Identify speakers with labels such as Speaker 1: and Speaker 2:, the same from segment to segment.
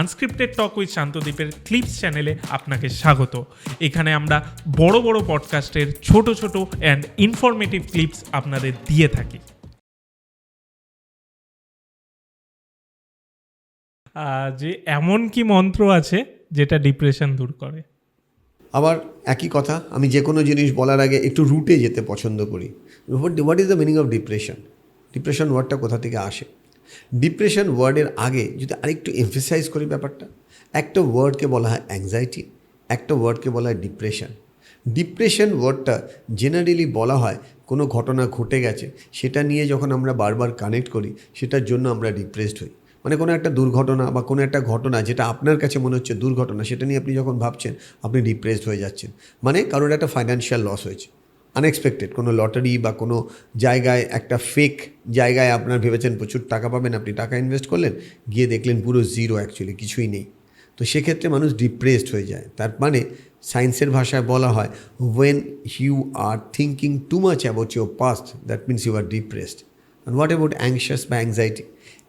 Speaker 1: Unscripted talk with শান্তদ্বীপের clips চ্যানেলে আপনাকে স্বাগত। এখানে আমরা বড় বড় পডকাস্টের ছোট ছোট অ্যান্ড ইনফরমেটিভ ক্লিপস আপনাদের দিয়ে থাকি। যে এমন কি মন্ত্র আছে যেটা ডিপ্রেশন দূর করে?
Speaker 2: আবার একই কথা, আমি যে কোনো জিনিস বলার আগে একটু রুটে যেতে পছন্দ করি। What is the meaning of depression depression ওয়ার্ডটা কোথা থেকে আসে? ডিপ্রেশন ওয়ার্ডের আগে যদি আরেকটু এমফেসাইজ করি ব্যাপারটা, একটা ওয়ার্ডকে বলা হয় অ্যাংজাইটি একটা ওয়ার্ডকে বলা হয় ডিপ্রেশন ডিপ্রেশন ওয়ার্ডটা জেনারেলি বলা হয় কোনো ঘটনা ঘটে গেছে, সেটা নিয়ে যখন আমরা বারবার কানেক্ট করি, সেটার জন্য আমরা ডিপ্রেসড হই। মানে কোনো একটা দুর্ঘটনা বা কোনো একটা ঘটনা যেটা আপনার কাছে মনে হচ্ছে দুর্ঘটনা, সেটা নিয়ে আপনি যখন ভাবছেন, আপনি ডিপ্রেসড হয়ে যাচ্ছেন। মানে কারোর একটা ফাইন্যান্সিয়াল লস হয়েছে। আনএক্সপেক্টেড কোনো লটারি বা কোনো জায়গায়, একটা ফেক জায়গায় আপনার ভেবেছেন প্রচুর টাকা পাবেন, আপনি টাকা ইনভেস্ট করলেন, গিয়ে দেখলেন পুরো জিরো অ্যাকচুয়ালি কিছুই নেই। তো সেক্ষেত্রে মানুষ ডিপ্রেসড হয়ে যায়। তার মানে সায়েন্সের ভাষায় বলা হয় when you are thinking too much about your past that means you are depressed and what about anxious বা অ্যাংজাইটি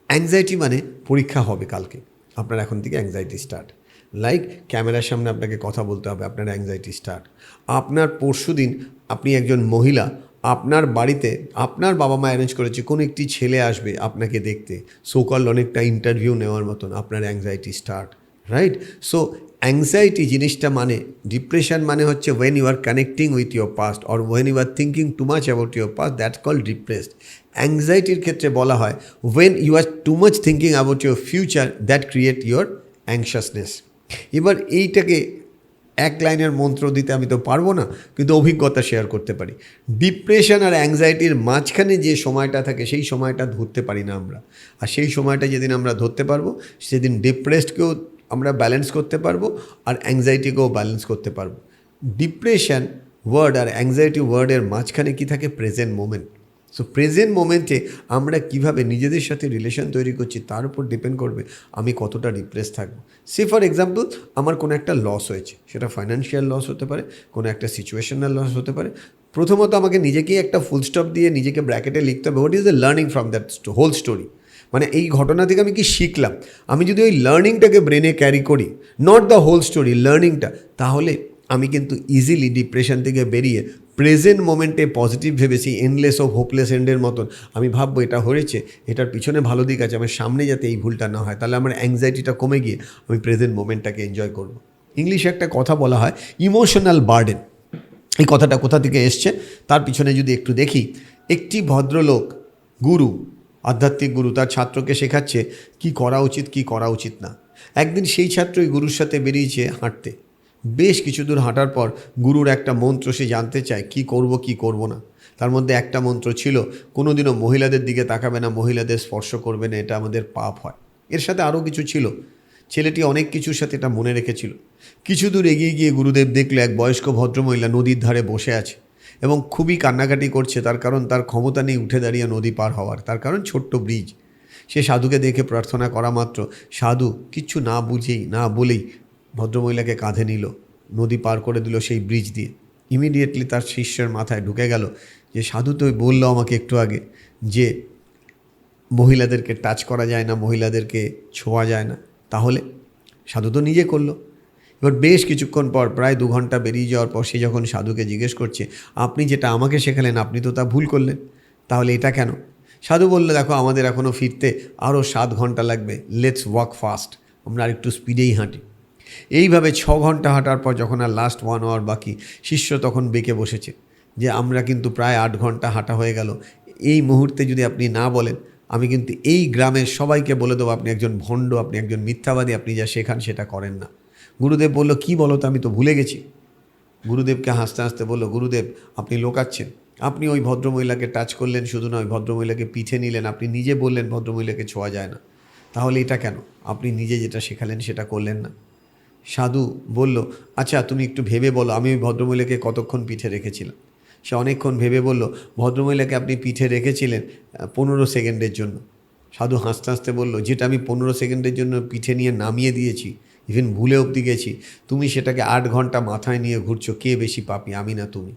Speaker 2: অ্যাংজাইটি মানে পরীক্ষা হবে কালকে। আপনার এখন থেকে অ্যাংজাইটি স্টার্ট লাইক ক্যামেরার সামনে আপনাকে কথা বলতে হবে, আপনার অ্যাংজাইটি স্টার্ট আপনার পরশু দিন আপনি একজন মহিলা, আপনার বাড়িতে আপনার বাবা মা অ্যারেঞ্জ করেছে কোনো একটি ছেলে আসবে আপনাকে দেখতে। সোকল অনেকটা ইন্টারভিউ নেওয়ার মতন আপনার anxiety start right so anxiety জিনিসটা মানে ডিপ্রেশন মানে হচ্ছে when you are connecting with your past or when you are thinking too much about your past that call depressed অ্যাংজাইটির ক্ষেত্রে বলা হয় when you are too much thinking about your future that create your anxiousness এবার এইটাকে এক লাইনের মন্ত্র দিতে আমি তো পারব না, কিন্তু অভিজ্ঞতা শেয়ার করতে পারি। ডিপ্রেশন আর অ্যাংজাইটির মাঝখানে যে সময়টা থাকে, সেই সময়টা ধরতে পারি না আমরা। আর সেই সময়টা যেদিন আমরা ধরতে পারব, সেদিন ডিপ্রেসডকেও আমরা ব্যালেন্স করতে পারব, আর অ্যাংজাইটিকেও ব্যালেন্স করতে পারব। ডিপ্রেশন ওয়ার্ড আর অ্যাংজাইটি ওয়ার্ডের মাঝখানে কি থাকে? প্রেজেন্ট মোমেন্ট সো প্রেজেন্ট মোমেন্টে আমরা কীভাবে নিজেদের সাথে রিলেশন তৈরি করছি তার উপর ডিপেন্ড করবে, আমি কতটা ডিপ্রেস থাকব। সে ফর এক্সাম্পল আমার কোনো একটা লস হয়েছে, সেটা ফাইন্যান্সিয়াল লস হতে পারে, কোনো একটা সিচুয়েশনাল লস হতে পারে। প্রথমত আমাকে নিজেকেই একটা ফুল স্টপ দিয়ে নিজেকে ব্র্যাকেটে লিখতে হবে what is the learning from that whole story মানে এই ঘটনা থেকে আমি কি শিখলাম? আমি যদি ওই লার্নিংটাকে ব্রেনে ক্যারি করি নট দ্য হোল স্টোরি লার্নিংটা তাহলে আমি কিন্তু ইজিলি ডিপ্রেশন থেকে বেরিয়ে প্রেজেন্ট মোমেন্টে পজিটিভ ভেবেছি এনলেস অফ হোপলেস এন্ডের মতন। আমি ভাববো এটা হয়েছে, এটার পিছনে ভালো দিক আছে, আমার সামনে যাতে এই ভুলটা না হয়, তাহলে আমার অ্যাংজাইটিটা কমে গিয়ে আমি প্রেজেন্ট মোমেন্টটাকে এনজয় করব। ইংলিশে একটা কথা বলা হয় ইমোশনাল বার্ডেন এই কথাটা কোথা থেকে এসছে? তার পিছনে যদি একটু দেখি, একটি ভদ্রলোক, গুরু, আধ্যাত্মিক গুরু, তার ছাত্রকে শেখাচ্ছে, কি করা উচিত, কি করা উচিত না। একদিন সেই ছাত্রই গুরুর সাথে বেরিয়েছে হাঁটতে। বেশ কিছু দূর হাঁটার পর গুরুর একটা মন্ত্র সে জানতে চায়, কি করব কি করব না। তার মধ্যে একটা মন্ত্র ছিল, কোনোদিনও মহিলাদের দিকে তাকাবে না, মহিলাদের স্পর্শ করবে না, এটা আমাদের পাপ হয়। এর সাথে আরও কিছু ছিল। ছেলেটি অনেক কিছুর সাথে এটা মনে রেখেছিল। কিছু দূর এগিয়ে গিয়ে গুরুদেব দেখল, এক বয়স্ক ভদ্রমহিলা নদীর ধারে বসে আছে এবং খুবই কান্নাকাটি করছে, তার কারণ তার ক্ষমতা নেই উঠে দাঁড়িয়ে নদী পার হওয়ার, তার কারণ ছোট্ট ব্রিজ। সে সাধুকে দেখে প্রার্থনা করা মাত্র, সাধু, কিচ্ছু না বুঝেই, না বলেই ভদ্রমহিলাকে কাঁধে নিল, নদী পার করে দিল সেই ব্রিজ দিয়ে। ইমিডিয়েটলি তার শিষ্যের মাথায় ঢুকে গেল যে, সাধু তো বলল আমাকে একটু আগে যে, মহিলাদেরকে টাচ করা যায় না, মহিলাদেরকে ছোঁয়া যায় না। তাহলে সাধু তো নিজে করল। এবার বেশ কিছুক্ষণ পর, প্রায় দু ঘণ্টা বেরিয়ে যাওয়ার পর সে যখন সাধুকে জিজ্ঞেস করছে, আপনি যেটা আমাকে শেখালেন, আপনি তো তা ভুল করলেন। তাহলে এটা কেন? সাধু বললে, দেখো, আমাদের এখনও ফিরতে আরও সাত ঘণ্টা লাগবে। লেটস ওয়াক ফাস্ট আমরা আর একটু স্পিডেই হাঁটি। এইভাবে ছ ঘণ্টা হাঁটার পর যখন আর লাস্ট ওয়ান আওয়ার বাকি, শিষ্য তখন বেঁকে বসেছে যে, আমরা কিন্তু প্রায় আট ঘণ্টা হাঁটা হয়ে গেল। এই মুহূর্তে যদি আপনি না বলেন, আমি কিন্তু এই গ্রামের সবাইকে বলে দেবো, আপনি একজন ভণ্ড, আপনি একজন মিথ্যাবাদী, আপনি যা শেখান সেটা করেন না। গুরুদেব বলল, কি বলো তো, আমি তো ভুলে গেছি। গুরুদেবকে হাসতে হাসতে বলল, গুরুদেব, আপনি লোকাচ্ছেন। আপনি ওই ভদ্রমহিলাকে টাচ করলেন, শুধু নয়, ভদ্রমহিলাকে পিঠে নিলেন। আপনি নিজে বললেন, ভদ্রমহিলাকে ছোঁয়া যায় না। তাহলে এটা কেন? আপনি নিজে যেটা শেখালেন, সেটা করলেন না। সাধু বলল আচ্ছা তুমি একটু ভেবে বলো, আমি ওই ভদ্রমহিলাকে কতক্ষণ পিঠে রেখেছিলাম? সে অনেকক্ষণ ভেবে বলল, ভদ্রমহিলাকে আপনি পিঠে রেখেছিলেন পনেরো সেকেন্ডের জন্য। সাধু হাসতে হাসতে বলল, যেটা আমি পনেরো সেকেন্ডের জন্য পিঠে নিয়ে নামিয়ে দিয়েছি ইভেন ভুলে অবধি গেছি, তুমি সেটাকে আট ঘণ্টা মাথায় নিয়ে ঘুরছো, কে বেশি পাপি, আমি না তুমি?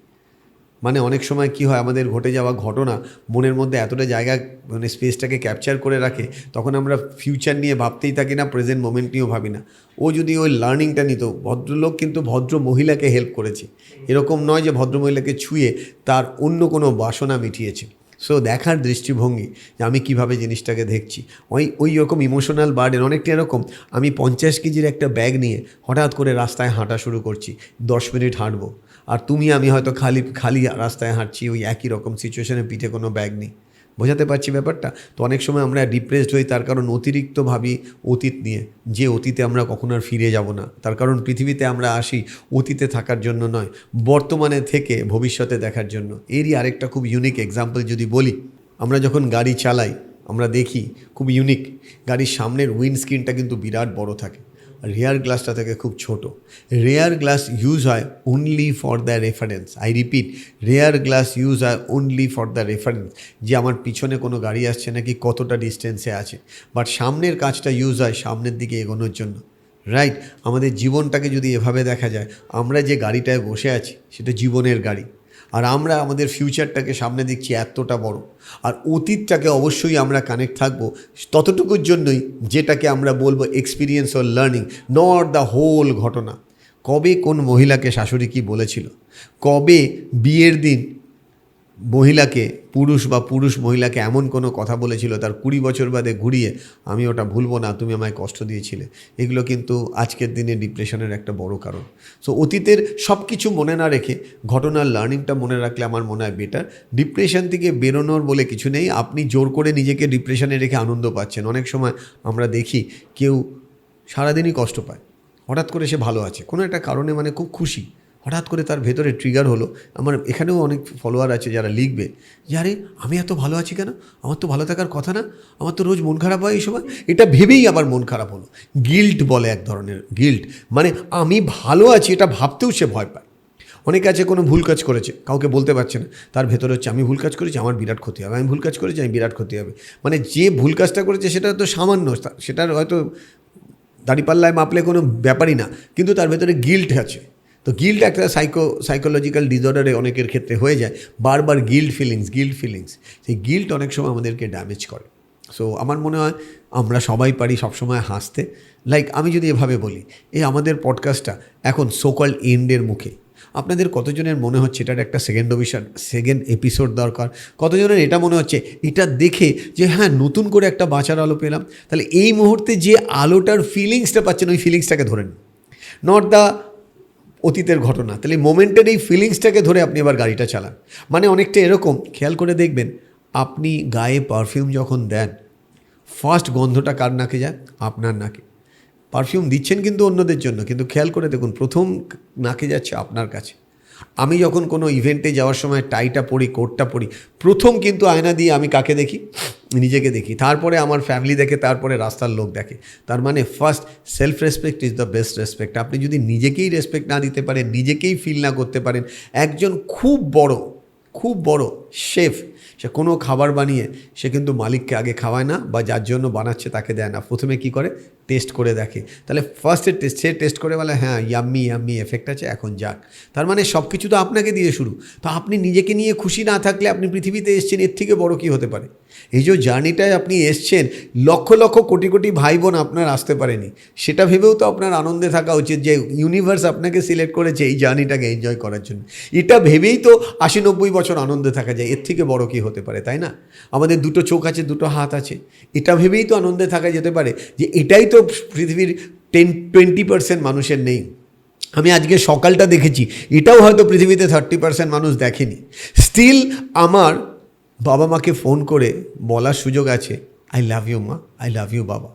Speaker 2: মানে অনেক সময় কি হয়, আমাদের ঘটে যাওয়া ঘটনা মনের মধ্যে এতটা জায়গা মানে স্পেসটাকে ক্যাপচার করে রাখে, তখন আমরা ফিউচার নিয়ে ভাবতেই থাকি না প্রেজেন্ট মোমেন্ট নিয়েও ভাবি না। ও যদি ওই লার্নিংটা নিত, ভদ্রলোক কিন্তু ভদ্র মহিলাকে হেল্প করেছে। এরকম নয় যে ভদ্র মহিলাকে ছুঁয়ে তার অন্য কোনো বাসনা মিটিয়েছে। সো দেখার দৃষ্টিভঙ্গি যে আমি কীভাবে জিনিসটাকে দেখছি। ওই ওই রকম ইমোশনাল বার্ডেন অনেকটা এরকম, আমি পঞ্চাশ কেজির একটা ব্যাগ নিয়ে হঠাৎ করে রাস্তায় হাঁটা শুরু করছি, দশ মিনিট হাঁটবো। আর তুমি, আমি হয়তো খালি খালি রাস্তায় হাঁটছি, ওই একই রকম সিচুয়েশনে পিঠে কোনো ব্যাগ নেই। বোঝাতে পারছি ব্যাপারটা? তো অনেক সময় আমরা ডিপ্রেসড হই, তার কারণ অতিরিক্ত ভাবি অতীত নিয়ে, যে অতীতে আমরা কখনো আর ফিরে যাব না। তার কারণ পৃথিবীতে আমরা আসি অতীতে থাকার জন্য নয়, বর্তমানে থেকে ভবিষ্যতে দেখার জন্য। এরই আরেকটা খুব ইউনিক এক্সাম্পল যদি বলি, আমরা যখন গাড়ি চালাই, আমরা দেখি খুব ইউনিক গাড়ির সামনের উইন্ডস্ক্রিনটা কিন্তু বিরাট বড় থাকে। রেয়ার গ্লাসটা থেকে খুব ছোট। রেয়ার গ্লাস ইউজ হয় only for the reference I repeat rear glass use হয় অনলি ফর দ্য রেফারেন্স যে আমার পিছনে কোনো গাড়ি আসছে নাকি কতটা ডিস্টেন্সে আছে। বাট সামনের কাজটা ইউজ হয় সামনের দিকে এগোনোর জন্য। রাইট আমাদের জীবনটাকে যদি এভাবে দেখা যায়, আমরা যে গাড়িটায় বসে আছি, সেটা জীবনের গাড়ি। আর আমরা আমাদের ফিউচারটাকে সামনে দেখছি এতটা বড়। আর অতীতটাকে অবশ্যই আমরা কানেক্ট থাকব ততটুকুর জন্যই যেটাকে আমরা বলব experience or learning not the whole ঘটনা। কবে কোন মহিলাকে শাশুড়ি কি বলেছিল? কবে বিয়ের দিন মহিলাকে, পুরুষ বা পুরুষ মহিলাকে এমন কোনো কথা বলেছিল, তার কুড়ি বছর বাদে ঘুরিয়ে, আমি ওটা ভুলবো না, তুমি আমায় কষ্ট দিয়েছিলে। এগুলো কিন্তু আজকের দিনে ডিপ্রেশনের একটা বড় কারণ। সো অতীতের সব কিছু মনে না রেখে, ঘটনার লার্নিংটা মনে রাখলে আমার মনে হয় বেটার ডিপ্রেশন থেকে বেরোনোর বলে কিছু নেই, আপনি জোর করে নিজেকে ডিপ্রেশনে রেখে আনন্দ পাচ্ছেন। অনেক সময় আমরা দেখি, কেউ সারাদিনই কষ্ট পায়, হঠাৎ করে সে ভালো আছে। কোনো একটা কারণে মানে খুব খুশি। হঠাৎ করে তার ভেতরে ট্রিগার হলো। আমার এখানেও অনেক ফলোয়ার আছে যারা লিখবে, যে আরে আমি এত ভালো আছি কেন? আমার তো ভালো থাকার কথা না। আমার তো রোজ মন খারাপ হয় এই সময়। এটা ভেবেই আবার মন খারাপ হলো। গিল্ট বলে এক ধরনের গিল্ট মানে আমি ভালো আছি এটা ভাবতেও সে ভয় পায়। অনেকে আছে কোনো ভুল কাজ করেছে, কাউকে বলতে পারছে না। তার ভেতরে হচ্ছে, আমি ভুল কাজ করেছি, আমার বিরাট ক্ষতি হবে। আমি ভুল কাজ করেছি, আমি বিরাট ক্ষতি হবে। মানে যে ভুল কাজটা করেছে, সেটা তো সামান্য। সেটার হয়তো দাড়িপাল্লায় মাপলে কোনো ব্যাপারই না। কিন্তু তার ভেতরে গিল্ট আছে। তো গিল্ড একটা সাইকো সাইকোলজিক্যাল ডিসঅর্ডারে অনেকের ক্ষেত্রে হয়ে যায়। বারবার গিল্ড ফিলিংস গিল্ড ফিলিংস সেই গিল্ট অনেক সময় আমাদেরকে ড্যামেজ করে। সো আমার মনে হয় আমরা সবাই পারি সবসময় হাসতে। লাইক আমি যদি এভাবে বলি, এই আমাদের পডকাস্টটা এখন সোকল এন্ডের মুখে। আপনাদের কতজনের মনে হচ্ছে এটার একটা সেকেন্ড অভিশন সেকেন্ড এপিসোড দরকার? কতজনের এটা মনে হচ্ছে, এটা দেখে যে হ্যাঁ নতুন করে একটা বাঁচার আলো পেলাম। তাহলে এই মুহূর্তে যে আলোটার ফিলিংসটা পাচ্ছেন, ওই ফিলিংসটাকে ধরে নিন। নট দ্য অতীতের ঘটনা। তাহলে মোমেন্টের এই ফিলিংসটাকে ধরে আপনি এবার গাড়িটা চালান। মানে অনেকটা এরকম, খেয়াল করে দেখবেন, আপনি গায়ে পারফিউম যখন দেন ফার্স্ট গন্ধটা কার নাকে যায়? আপনার নাকে। পারফিউম দিচ্ছেন কিন্তু অন্যদের জন্য, কিন্তু খেয়াল করে দেখুন, প্রথম নাকে যাচ্ছে আপনার কাছে। আমি যখন কোনো ইভেন্টে যাওয়ার সময় টাইটা পরি কোটটা পরি, প্রথম কিন্তু আয়না দিয়ে আমি কাকে দেখি? নিজেকে দেখি। তারপরে আমার ফ্যামিলি দেখে, তারপরে রাস্তার লোক দেখে। তার মানে first self respect is the best respect আপনি যদি নিজেকেই রেসপেক্ট না দিতে পারেন, নিজেকেই ফিল না করতে পারেন, একজন খুব বড় খুব বড় শেফ। সে কোনো খাবার বানিয়ে সে কিন্তু মালিককে আগে খাওয়ায় না বা যার জন্য বানাচ্ছে তাকে দেয় না। প্রথমে কি করে? টেস্ট করে দেখে। তাহলে ফার্স্টে টেস্ট, সে টেস্ট করে বলে হ্যাঁ ইয়াম্মি ইয়াম্মি এফেক্ট আছে, এখন যাক। তার মানে সব কিছু তো আপনাকে দিয়ে শুরু। তো আপনি নিজেকে নিয়ে খুশি না থাকলে আপনি পৃথিবীতে এসছেন, এর থেকে বড় কি হতে পারে? এই যে জার্নিটায় আপনি এসছেন, লক্ষ লক্ষ কোটি কোটি ভাই বোন আপনার আসতে পারেনি। সেটা ভেবেও তো আপনার আনন্দে থাকা উচিত যে ইউনিভার্স আপনাকে সিলেক্ট করেছে এই জার্নিটাকে এনজয় করার জন্য। এটা ভেবেই তো আশি নব্বই বছর আনন্দে থাকা যায়। এর থেকে বড় কি হতে পারে, তাই না? আমাদের দুটো চোখ আছে, দুটো হাত আছে। এটা ভেবেই তো আনন্দে থাকা যেতে পারে যে এটাই তো পৃথিবীর টেন টোয়েন্টি পার্সেন্ট মানুষের নেই। আমি আজকে সকালটা দেখেছি, এটাও হয়তো পৃথিবীতে থার্টি পার্সেন্ট মানুষ দেখেনি। স্টিল আমার বাবা মাকে ফোন করে বলার সুযোগ আছে আই লাভ ইউ মা আই লাভ ইউ বাবা।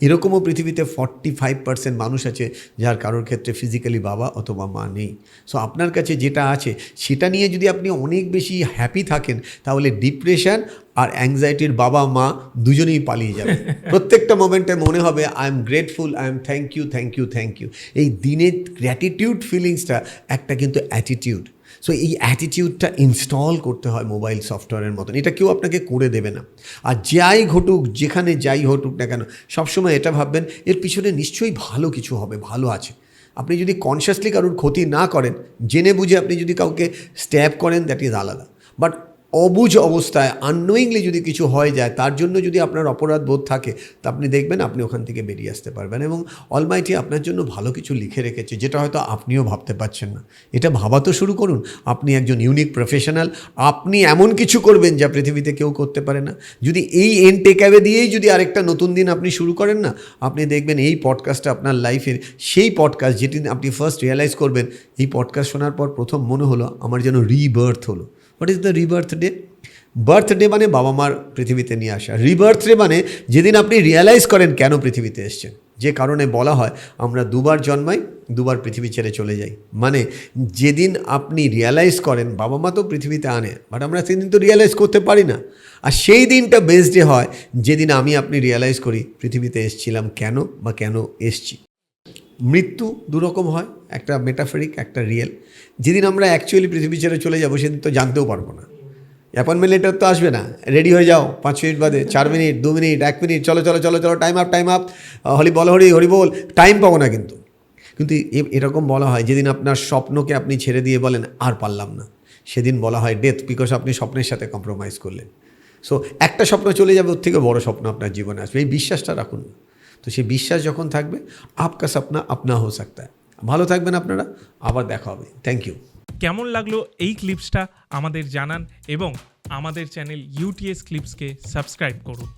Speaker 2: এরকমও পৃথিবীতে ফর্টি ফাইভ পার্সেন্ট মানুষ আছে যার কারোর ক্ষেত্রে ফিজিক্যালি বাবা অথবা মা নেই। সো আপনার কাছে যেটা আছে সেটা নিয়ে যদি আপনি অনেক বেশি হ্যাপি থাকেন তাহলে ডিপ্রেশন আর অ্যাংজাইটির বাবা মা দুজনেই পালিয়ে যাবে। প্রত্যেকটা মোমেন্টে মনে হবে I am grateful I am thank you thank you thank you এই দিনের গ্র্যাটিটিউড ফিলিংসটা একটা কিন্তু অ্যাটিটিউড সো এই অ্যাটিটিউডটা ইনস্টল করতে হয় মোবাইল সফটওয়্যারের মতন। এটা কেউ আপনাকে করে দেবে না। আর যাই ঘটুক, যেখানে যাই ঘটুক না কেন, সবসময় এটা ভাববেন, এর পিছনে নিশ্চয়ই ভালো কিছু হবে, ভালো আছে। আপনি যদি কনসিয়াসলি কারোর ক্ষতি না করেন, জেনে বুঝে আপনি যদি কাউকে স্ট্যাপ করেন দ্যাট ইজ আলাদা। বাট অবুঝ অবস্থায় আননোয়িংলি যদি কিছু হয়ে যায়, তার জন্য যদি আপনার অপরাধ বোধ থাকে, তা আপনি দেখবেন আপনি ওখান থেকে বেরিয়ে আসতে পারবেন এবং অলমাইটি আপনার জন্য ভালো কিছু লিখে রেখেছে, যেটা হয়তো আপনিও ভাবতে পারছেন না। এটা ভাবা তো শুরু করুন, আপনি একজন ইউনিক প্রফেশনাল আপনি এমন কিছু করবেন যা পৃথিবীতে কেউ করতে পারে না। যদি এই এন টেকঅ্যাওয়ে দিয়েই যদি আরেকটা নতুন দিন আপনি শুরু করেন না, আপনি দেখবেন এই পডকাস্টটা আপনার লাইফের সেই পডকাস্ট যেটি আপনি ফার্স্ট রিয়েলাইজ করবেন, এই পডকাস্ট শোনার পর প্রথম মনে হলো, আমার যেন রিবার্থ হলো। What is the rebirth day birthday মানে বাবা মার পৃথিবীতে নিয়ে আসা। রিবার্থডে মানে যেদিন আপনি রিয়েলাইজ করেন কেন পৃথিবীতে এসছেন। যে কারণে বলা হয়, আমরা দুবার জন্মাই, দুবার পৃথিবী ছেড়ে চলে যাই। মানে যেদিন আপনি রিয়েলাইজ করেন, বাবা মা তো পৃথিবীতে আনে বাট আমরা সেদিন তো রিয়েলাইজ করতে পারি না। আর সেই দিনটা বেস্ট ডে হয়, যেদিন আমি আপনি রিয়েলাইজ করি পৃথিবীতে এসছিলাম কেন বা কেন এসছি। মৃত্যু দুরকম হয়, একটা মেটাফেরিক একটা রিয়েল যেদিন আমরা অ্যাকচুয়ালি পৃথিবী ছেড়ে চলে যাব, সেদিন তো জানতেও পারব না। অ্যাপয়েন্টমেন্ট লেটার তো আসবে না। রেডি হয়ে যাও, পাঁচ মিনিট বাদে, চার মিনিট দু মিনিট এক মিনিট চলো চলো চলো চলো টাইম আপ টাইম আপ হলি বল, হরি হরি বল টাইম পাবো না কিন্তু। কিন্তু এরকম বলা হয়, যেদিন আপনার স্বপ্নকে আপনি ছেড়ে দিয়ে বলেন, আর পারলাম না। সেদিন বলা হয় ডেথ বিকজ আপনি স্বপ্নের সাথে কম্প্রোমাইজ করলেন। সো একটা স্বপ্ন চলে যাবে, ওর থেকে বড় স্বপ্ন আপনার জীবনে আসবে। এই বিশ্বাসটা রাখুন। তো সেই বিশ্বাস যখন থাকবে, আপকা স্বপ্না আপনা হো সকতা ভালো থাকবেন আপনারা, আবার দেখা হবে। থ্যাংক ইউ
Speaker 1: কেমন লাগল এই ক্লিপসটা আমাদের জানান এবং আমাদের চ্যানেল ইউটিএস ক্লিপসকে সাবস্ক্রাইব করুন।